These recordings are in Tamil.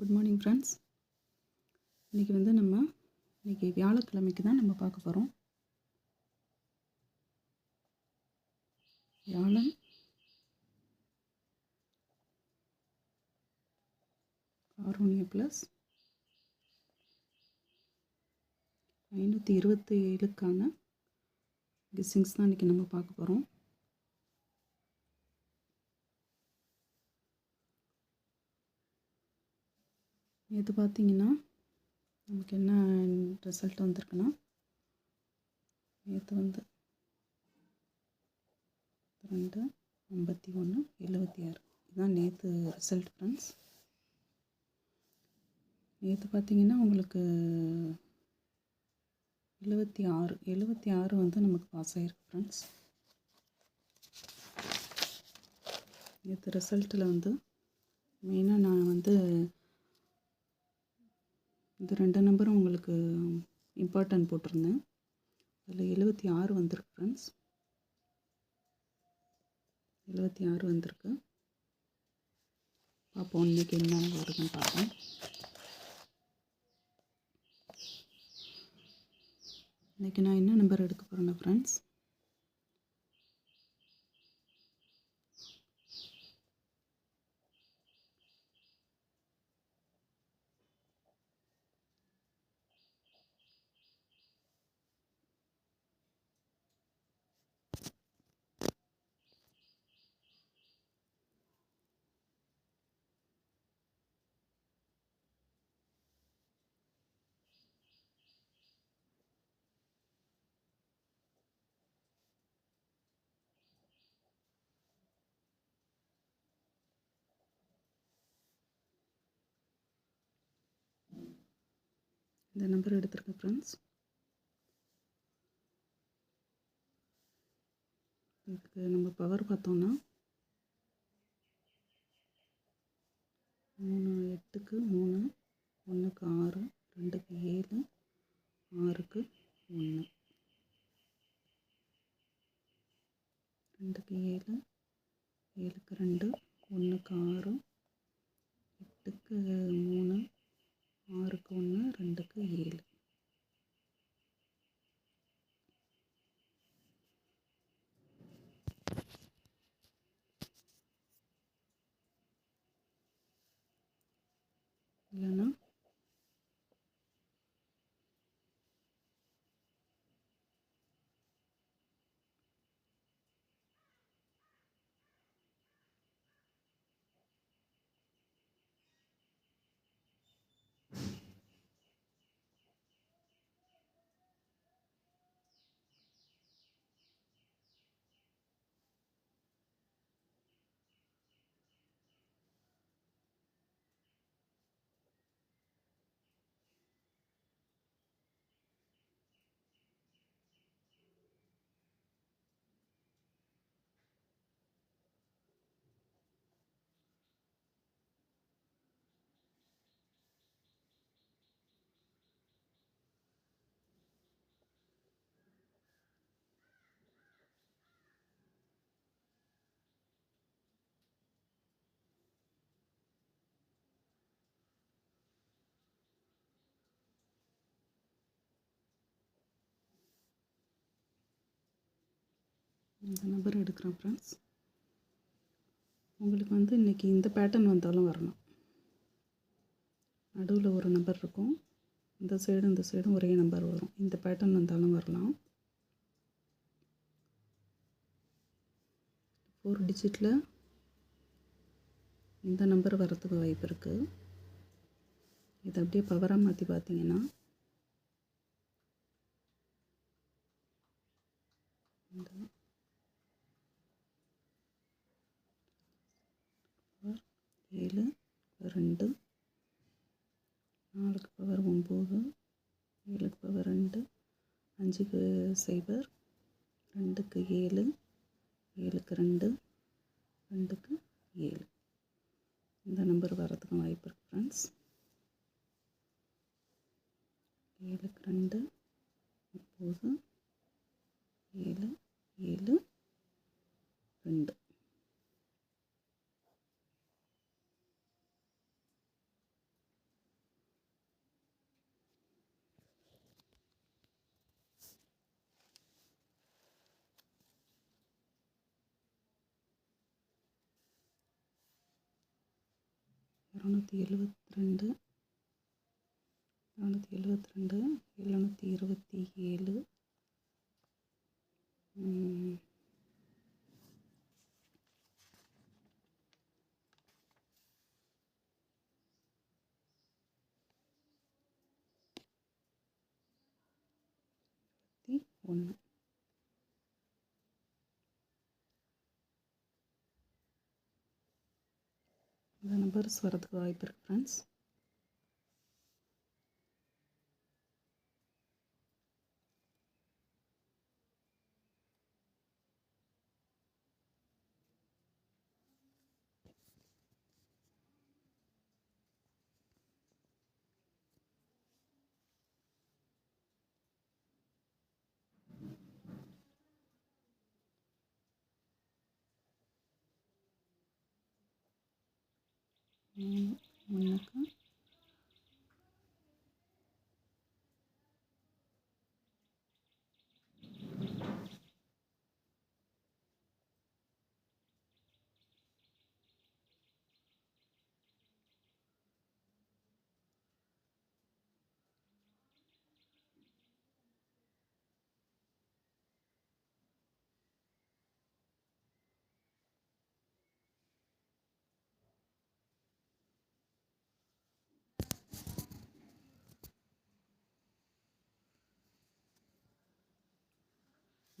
குட் மார்னிங் ஃப்ரெண்ட்ஸ் இன்றைக்கி வந்து நம்ம இன்றைக்கி வியாழக்கிழமைக்கு தான் நம்ம பார்க்க போகிறோம் வியாழன். ஆரோனிய ப்ளஸ் ஐநூற்றி இருபத்தி ஏழுக்கான கிஸ்ஸிங்ஸ் தான் இன்றைக்கி நம்ம பார்க்க போகிறோம் நேற்று பார்த்தீங்கன்னா நமக்கு என்ன ரிசல்ட் வந்திருக்குன்னா நேற்று வந்து ரெண்டு ஐம்பத்தி ஒன்று எழுபத்தி ஆறு. இதுதான் நேற்று ரிசல்ட் ஃப்ரெண்ட்ஸ் நேற்று பார்த்தீங்கன்னா உங்களுக்கு எழுபத்தி ஆறு எழுபத்தி ஆறு வந்து நமக்கு பாஸ் ஆகிருக்கு ஃப்ரெண்ட்ஸ் நேற்று ரிசல்ட்டில் வந்து மெயினாக நான் வந்து இந்த ரெண்டு நம்பரும் உங்களுக்கு இம்பார்ட்டன்ட் போட்டிருந்தேன். அதில் எழுபத்தி ஆறு வந்திருக்கு ஃப்ரெண்ட்ஸ் எழுபத்தி ஆறு வந்திருக்கு. பார்ப்போம் இன்றைக்கி என்ன வருதுன்னு பார்ப்போம் இன்றைக்கி நான் என்ன நம்பர் எடுக்க போகிறேன்னா ஃப்ரெண்ட்ஸ் இந்த நம்பர் எடுத்திருக்கேன் ஃப்ரெண்ட்ஸ் இதுக்கு நம்ம பவர் பார்த்தோம்னா மூணு எட்டுக்கு மூணு ஒன்றுக்கு ஆறு ரெண்டுக்கு ஏழு ஆறுக்கு ஒன்று ரெண்டுக்கு ஏழு ஏழுக்கு ரெண்டு ஒன்றுக்கு ஆறு எட்டுக்கு மூணு ஆறுக்கு ஒன்று ரெண்டுக்கு ஏழு. இந்த நம்பர் எடுக்கிறேன் ஃப்ரெண்ட்ஸ் உங்களுக்கு வந்து இன்றைக்கி இந்த பேட்டர்ன் வந்தாலும் வரணும். நடுவில் ஒரு நம்பர் இருக்கும். இந்த சைடும் இந்த சைடும் ஒரே நம்பர் வரும். இந்த பேட்டர்ன் வந்தாலும் வரலாம். ஃபோர் டிஜிட்டில் இந்த நம்பர் வரத்துக்கு வாய்ப்பு இருக்குது இதை அப்படியே பவராக மாற்றி பார்த்தீங்கன்னா இந்த ஏழு ரெண்டு. நாலுக்கு பவர் ஒம்பது ஏழுக்கு பவர் ரெண்டு. அஞ்சுக்கு சைபர் ரெண்டுக்கு ஏழு ஏழுக்கு ரெண்டு ரெண்டுக்கு ஏழு. இந்த நம்பர் வரதுக்கும் வாய்ப்பு இருக்குது ஃப்ரெண்ட்ஸ் ஏழுக்கு ரெண்டு முப்பது ஏழு ஏழு ரெண்டு. அறநூற்றி எழுபத்தி ரெண்டு அறநூற்றி எழுபத்தி ரெண்டு எழுநூற்றி இருபத்தி ஏழு ஒன்று. இந்த நம்பர்ஸ் வரதுக்கு வாய்ப்பு இருக்குது ஃப்ரெண்ட்ஸ் மூணு ஒன்றுக்கு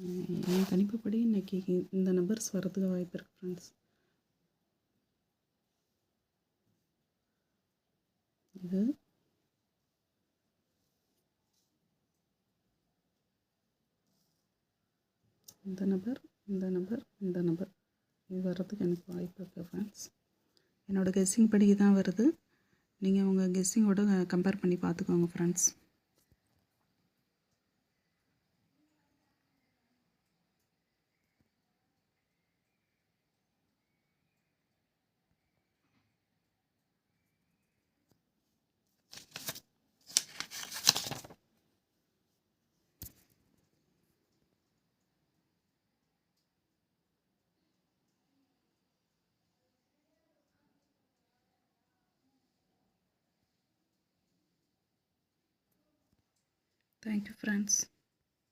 என் கணிப்புப்படி இன்னைக்கு இந்த நம்பர்ஸ் வரதுக்கு வாய்ப்பு இருக்குது ஃப்ரெண்ட்ஸ் இது இந்த நபர் இந்த நபர் இந்த நபர். இது வர்றதுக்கு எனக்கு வாய்ப்பு இருக்குது ஃப்ரெண்ட்ஸ் என்னோடய கெஸ்ஸிங் படி தான் வருது. நீங்கள் உங்கள் கெஸ்ஸிங்கோட கம்பேர் பண்ணி பார்த்துக்கோங்க ஃப்ரெண்ட்ஸ் தேங்க்யூ ஃப்ரெண்ட்ஸ்